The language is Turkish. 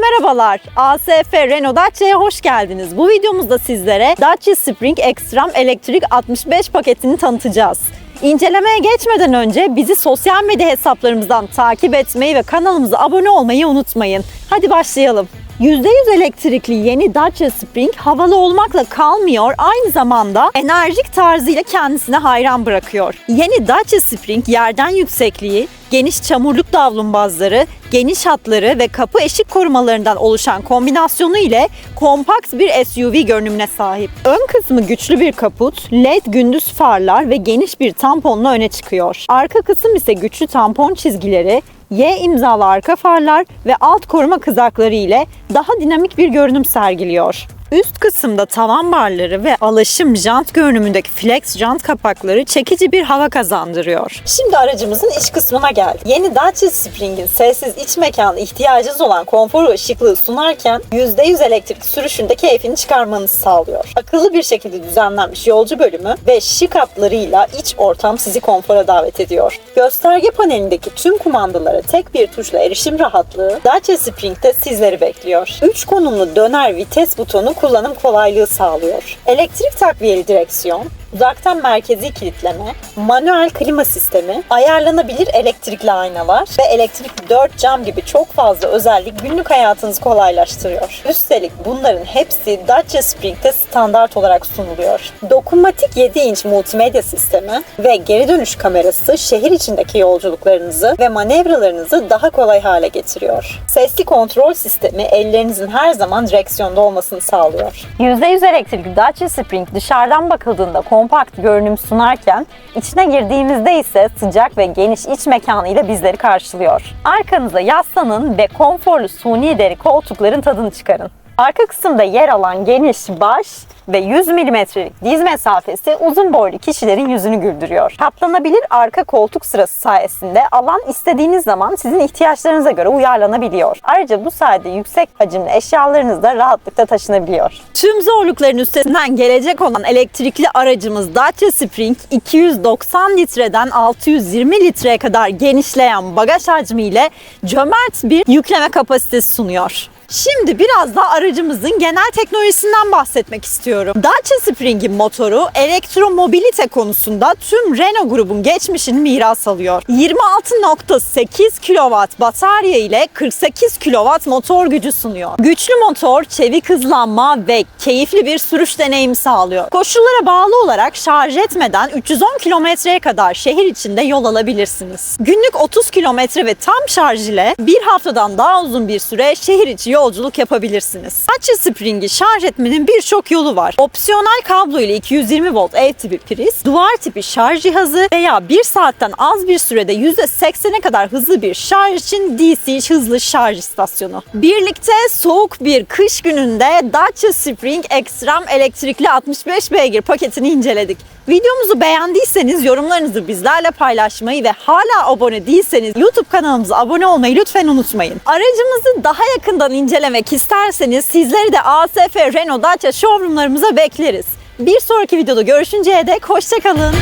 merhabalar. ASF Renault Dacia'ya hoş geldiniz. Bu videomuzda sizlere Dacia Spring Extreme Elektrik 65 paketini tanıtacağız. İncelemeye geçmeden önce bizi sosyal medya hesaplarımızdan takip etmeyi ve kanalımıza abone olmayı unutmayın. Hadi başlayalım. %100 elektrikli yeni Dacia Spring havalı olmakla kalmıyor, aynı zamanda enerjik tarzıyla kendisine hayran bırakıyor. Yeni Dacia Spring yerden yüksekliği, geniş çamurluk davlumbazları, geniş hatları ve kapı eşik korumalarından oluşan kombinasyonu ile kompakt bir SUV görünümüne sahip. Ön kısmı güçlü bir kaput, LED gündüz farlar ve geniş bir tamponla öne çıkıyor. Arka kısım ise güçlü tampon çizgileri, Y imzalı arka farlar ve alt koruma kızakları ile daha dinamik bir görünüm sergiliyor. Üst kısımda tavan barları ve alaşım jant görünümündeki flex jant kapakları çekici bir hava kazandırıyor. Şimdi aracımızın iç kısmına geldik. Yeni Dacia Spring'in sessiz iç mekanı ihtiyacınız olan konforu ve şıklığı sunarken %100 elektrik sürüşünde keyfini çıkarmanızı sağlıyor. Akıllı bir şekilde düzenlenmiş yolcu bölümü ve şık hatlarıyla iç ortam sizi konfora davet ediyor. Gösterge panelindeki tüm kumandalara tek bir tuşla erişim rahatlığı Dacia Spring'de sizleri bekliyor. 3 konumlu döner vites butonu kullanım kolaylığı sağlıyor. Elektrik takviyeli direksiyon, uzaktan merkezi kilitleme, manuel klima sistemi, ayarlanabilir elektrikli aynalar ve elektrikli 4 cam gibi çok fazla özellik günlük hayatınızı kolaylaştırıyor. Üstelik bunların hepsi Dacia Spring'de standart olarak sunuluyor. Dokunmatik 7 inç multimedya sistemi ve geri dönüş kamerası şehir içindeki yolculuklarınızı ve manevralarınızı daha kolay hale getiriyor. Sesli kontrol sistemi ellerinizin her zaman direksiyonda olmasını sağlıyor. %100 elektrikli Dacia Spring dışarıdan bakıldığında kompakt görünüm sunarken içine girdiğimizde ise sıcak ve geniş iç mekanı ile bizleri karşılıyor. Arkanıza yaslanın ve konforlu suni deri koltukların tadını çıkarın. Arka kısımda yer alan geniş baş ve 100 mm'lik diz mesafesi uzun boylu kişilerin yüzünü güldürüyor. Katlanabilir arka koltuk sırası sayesinde alan istediğiniz zaman sizin ihtiyaçlarınıza göre uyarlanabiliyor. Ayrıca bu sayede yüksek hacimli eşyalarınız da rahatlıkla taşınabiliyor. Tüm zorlukların üstesinden gelecek olan elektrikli aracımız Dacia Spring 290 litreden 620 litreye kadar genişleyen bagaj hacmiyle cömert bir yükleme kapasitesi sunuyor. Şimdi biraz da aracımızın genel teknolojisinden bahsetmek istiyorum. Dacia Spring'in motoru elektromobilite konusunda tüm Renault grubun geçmişini miras alıyor. 26.8 kW batarya ile 48 kW motor gücü sunuyor. Güçlü motor, çevik hızlanma ve keyifli bir sürüş deneyimi sağlıyor. Koşullara bağlı olarak şarj etmeden 310 kilometreye kadar şehir içinde yol alabilirsiniz. Günlük 30 kilometre ve tam şarj ile bir haftadan daha uzun bir süre şehir içi yolculuk yapabilirsiniz. Dacia Spring'i şarj etmenin birçok yolu var. Opsiyonel kablo ile 220 volt ev tipi priz, duvar tipi şarj cihazı veya bir saatten az bir sürede %80'e kadar hızlı bir şarj için DC hızlı şarj istasyonu. Birlikte soğuk bir kış gününde Dacia Spring Extreme elektrikli 65 beygir paketini inceledik. Videomuzu beğendiyseniz yorumlarınızı bizlerle paylaşmayı ve hala abone değilseniz YouTube kanalımıza abone olmayı lütfen unutmayın. Aracımızı daha yakından incelemek isterseniz sizleri de ASF Renault Dacia showroomlarımıza bekleriz. Bir sonraki videoda görüşünceye dek hoşçakalın.